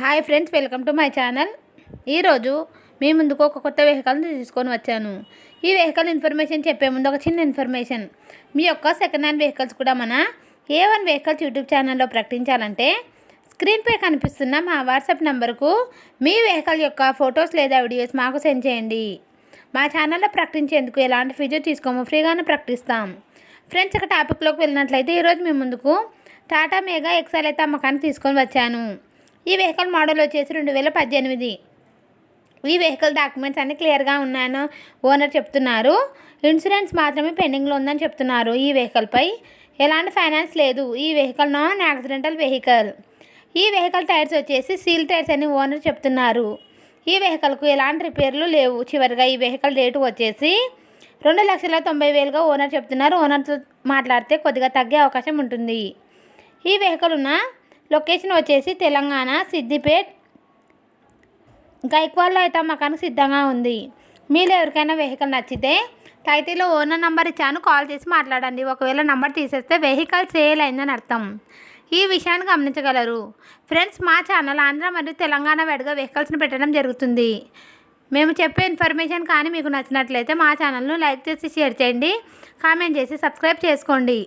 Hi friends welcome to my channel. ఈరోజు మీ ముందుకు ఒక కొత్త వెహికల్ని తీసుకొని వచ్చాను. ఈ వెహికల్ ఇన్ఫర్మేషన్ చెప్పే ముందు ఒక చిన్న ఇన్ఫర్మేషన్. మీ యొక్క సెకండ్ హ్యాండ్ వెహికల్స్ కూడా మన ఏ వన్ వెహికల్స్ యూట్యూబ్ ఛానల్లో ప్రకటించాలంటే స్క్రీన్పై కనిపిస్తున్న మా వాట్సాప్ నంబర్కు మీ వెహికల్ యొక్క ఫొటోస్ లేదా వీడియోస్ మాకు సెండ్ చేయండి. మా ఛానల్లో ప్రకటించేందుకు ఎలాంటి ఫీజు తీసుకోము ఫ్రీగానే ప్రకటిస్తాం. ఫ్రెండ్స్ ఒక టాపిక్లోకి వెళ్ళినట్లయితే ఈరోజు మీ ముందుకు టాటా మేఘా ఎక్సెల్ అయితే అమ్మకాన్ని తీసుకొని వచ్చాను. ఈ వెహికల్ మోడల్ వచ్చేసి రెండు వేల పద్దెనిమిది. ఈ వెహికల్ డాక్యుమెంట్స్ అన్ని క్లియర్గా ఉన్నాయని ఓనర్ చెప్తున్నారు. ఇన్సూరెన్స్ మాత్రమే పెండింగ్లో ఉందని చెప్తున్నారు ఈ వెహికల్పై. ఎలాంటి ఫైనాన్స్ లేదు. ఈ వెహికల్ నాన్ యాక్సిడెంటల్ వెహికల్. ఈ వెహికల్ టైర్స్ వచ్చేసి సీల్ టైర్స్ అని ఓనర్ చెప్తున్నారు. ఈ వెహికల్కు ఎలాంటి రిపేర్లు లేవు. చివరిగా ఈ వెహికల్ రేటు వచ్చేసి రెండు లక్షల తొంభై వేలుగా ఓనర్ చెప్తున్నారు. ఓనర్తో మాట్లాడితే కొద్దిగా తగ్గే అవకాశం ఉంటుంది. ఈ వెహికల్ ఉన్న లొకేషన్ వచ్చేసి తెలంగాణ సిద్దిపేట్. గైక్వాల్లో అయితే అమ్మకానికి సిద్ధంగా ఉంది. మీరు ఎవరికైనా వెహికల్ నచ్చితే టైటిల్లో ఓనర్ నంబర్ ఇచ్చాను కాల్ చేసి మాట్లాడండి. ఒకవేళ నంబర్ తీసేస్తే వెహికల్ సేల్ అయిందని అర్థం. ఈ విషయాన్ని గమనించగలరు. ఫ్రెండ్స్ మా ఛానల్ ఆంధ్ర మరియు తెలంగాణ వేడిగా వెహికల్స్ని పెట్టడం జరుగుతుంది. మేము చెప్పే ఇన్ఫర్మేషన్ కానీ మీకు నచ్చినట్లయితే మా ఛానల్ను లైక్ చేసి షేర్ చేయండి. కామెంట్ చేసి సబ్స్క్రైబ్ చేసుకోండి.